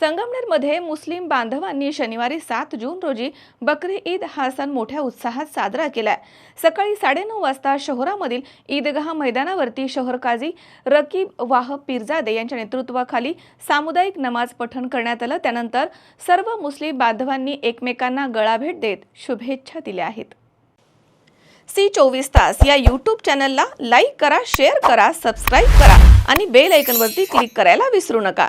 संगमनेरमध्ये मुस्लिम बांधवांनी शनिवारी सात जून रोजी बकरी ईद हा सण मोठ्या उत्साहात साजरा केलाय. सकाळी साडेनऊ वाजता शहरामधील ईदगाह मैदानावरती शहर काझी रकीब वाह पिरजादे यांच्या नेतृत्वाखाली सामुदायिक नमाज पठण करण्यात आलं. त्यानंतर सर्व मुस्लिम बांधवांनी एकमेकांना गळाभेट देत शुभेच्छा दिल्या आहेत. सी चोवीस तास या यूट्यूब चॅनलला लाईक करा शेअर करा सबस्क्राईब करा आणि बेल ऐकनवरती क्लिक करायला विसरू नका.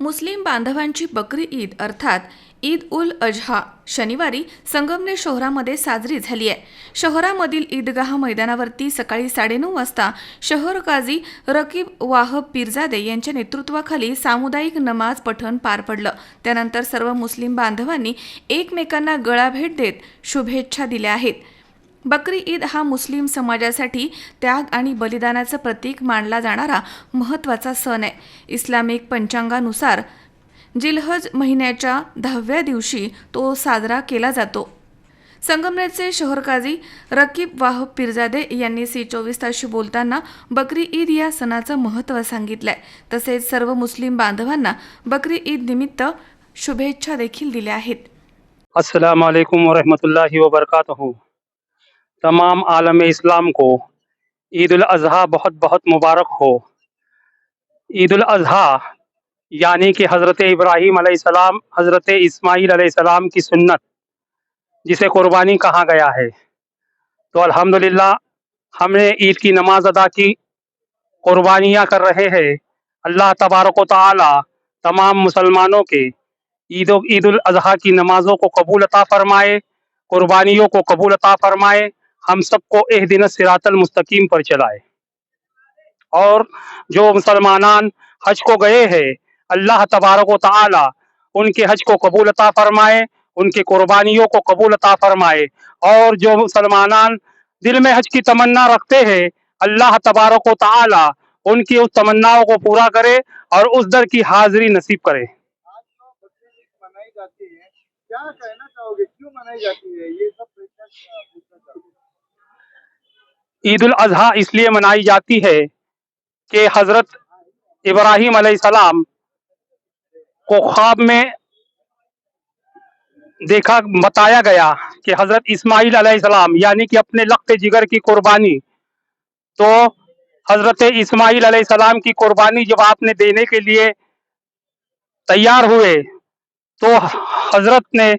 मुस्लिम बांधवांची बकरी ईद अर्थात ईद उल अजहा शनिवारी संगमनेर शहरामध्ये साजरी झाली आहे. शहरामधील ईदगाह मैदानावरती सकाळी साडेनऊ वाजता शहर काझी रकीब वाहब पिरजादे यांच्या नेतृत्वाखाली सामुदायिक नमाज पठण पार पडलं. त्यानंतर सर्व मुस्लिम बांधवांनी एकमेकांना गळाभेट देत शुभेच्छा दिल्या आहेत. बकरी ईद हा मुस्लिम समाजासाठी त्याग आणि बलिदानाचं प्रतीक मानला जाणारा महत्त्वाचा सण आहे. इस्लामिक पंचांगानुसार जिलहज महिन्याच्या दहाव्या दिवशी तो साजरा केला जातो. संगमनेरचे शहरकाजी रकीब वाह पिरजादे यांनी सी चोवीस तासशी बोलताना बकरी ईद या सणाचं महत्त्व सांगितलंय. तसेच सर्व मुस्लिम बांधवांना बकरी ईद निमित्त शुभेच्छा देखील दिल्या आहेत. تمام عالم اسلام کو عید الاضحیٰ بہت بہت مبارک ہو۔ عید الاضحیٰ یعنی کہ حضرت ابراہیم علیہ السلام، حضرت اسماعیل علیہ السلام کی سنت، جسے قربانی کہا گیا ہے۔ تو الحمدللہ ہم نے عید کی نماز ادا کی، قربانیاں کر رہے ہیں۔ اللہ تبارک و تعالی تمام مسلمانوں کے عید و عید الاضحیٰ کی نمازوں کو قبول عطا فرمائے، قربانیوں کو قبول عطا فرمائے۔ ہم سب کو اہ دن سرات المستقیم پر چلائے۔ اور جو مسلمانان حج کو گئے ہیں، اللہ تبارک و تعالی ان کے حج کو قبول عطا فرمائے، ان کے قربانیوں کو قبول عطا فرمائے۔ اور جو مسلمانان دل میں حج کی تمنا رکھتے ہیں، اللہ تبارک و تعالی ان کی اس تمناؤں کو پورا کرے اور اس در کی حاضری نصیب کرے۔ کیا کہنا چاہو گے؟ کیوں منائی جاتی ہے؟ یہ سب عید الاضحیٰ اس لیے منائی جاتی ہے کہ حضرت ابراہیم علیہ السلام کو خواب میں دیکھا بتایا گیا کہ حضرت اسماعیل علیہ السلام یعنی کہ اپنے لقت جگر کی قربانی۔ تو حضرت اسماعیل علیہ السلام کی قربانی جب آپ نے دینے کے لیے تیار ہوئے، تو حضرت نے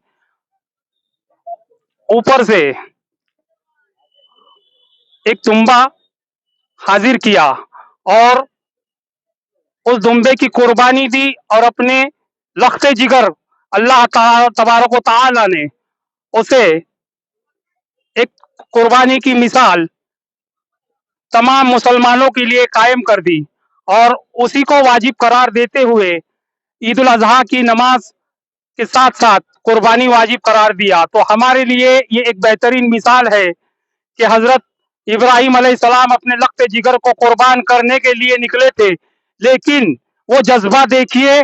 اوپر سے ایک دنبا حاضر کیا اور اس دنبے کی قربانی دی اور اپنے لخت جگر اللہ تبارک و تعالی نے اسے ایک قربانی کی مثال تمام مسلمانوں کے لیے قائم کر دی اور اسی کو واجب قرار دیتے ہوئے عید الاضحیٰ کی نماز کے ساتھ ساتھ قربانی واجب قرار دیا۔ تو ہمارے لیے یہ ایک بہترین مثال ہے کہ حضرت ابراہیم علیہ السلام اپنے لقت جگر کو قربان کرنے کے لیے نکلے تھے۔ لیکن وہ جذبہ دیکھیے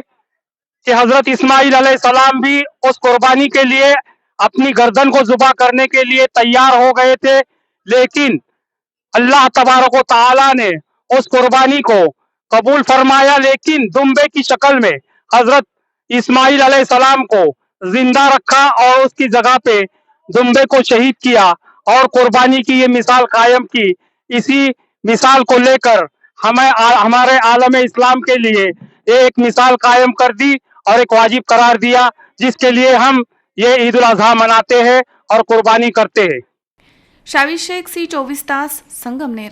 کہ حضرت اسماعیل علیہ السلام بھی اس قربانی کے لیے اپنی گردن کو ذبح کرنے کے لیے تیار ہو گئے تھے۔ لیکن اللہ تبارک و تعالی نے اس قربانی کو قبول فرمایا، لیکن دمبے کی شکل میں حضرت اسماعیل علیہ السلام کو زندہ رکھا اور اس کی جگہ پہ دمبے کو شہید کیا۔ اور قربانی کی یہ مثال قائم کی۔ اسی مثال کو لے کر ہمیں ہمارے عالم اسلام کے لیے ایک مثال قائم کر دی اور ایک واجب قرار دیا، جس کے لیے ہم یہ عید الاضحیٰ مناتے ہیں اور قربانی کرتے ہیں۔ شاوی شیخ سی چوبیس تاس سنگم نیر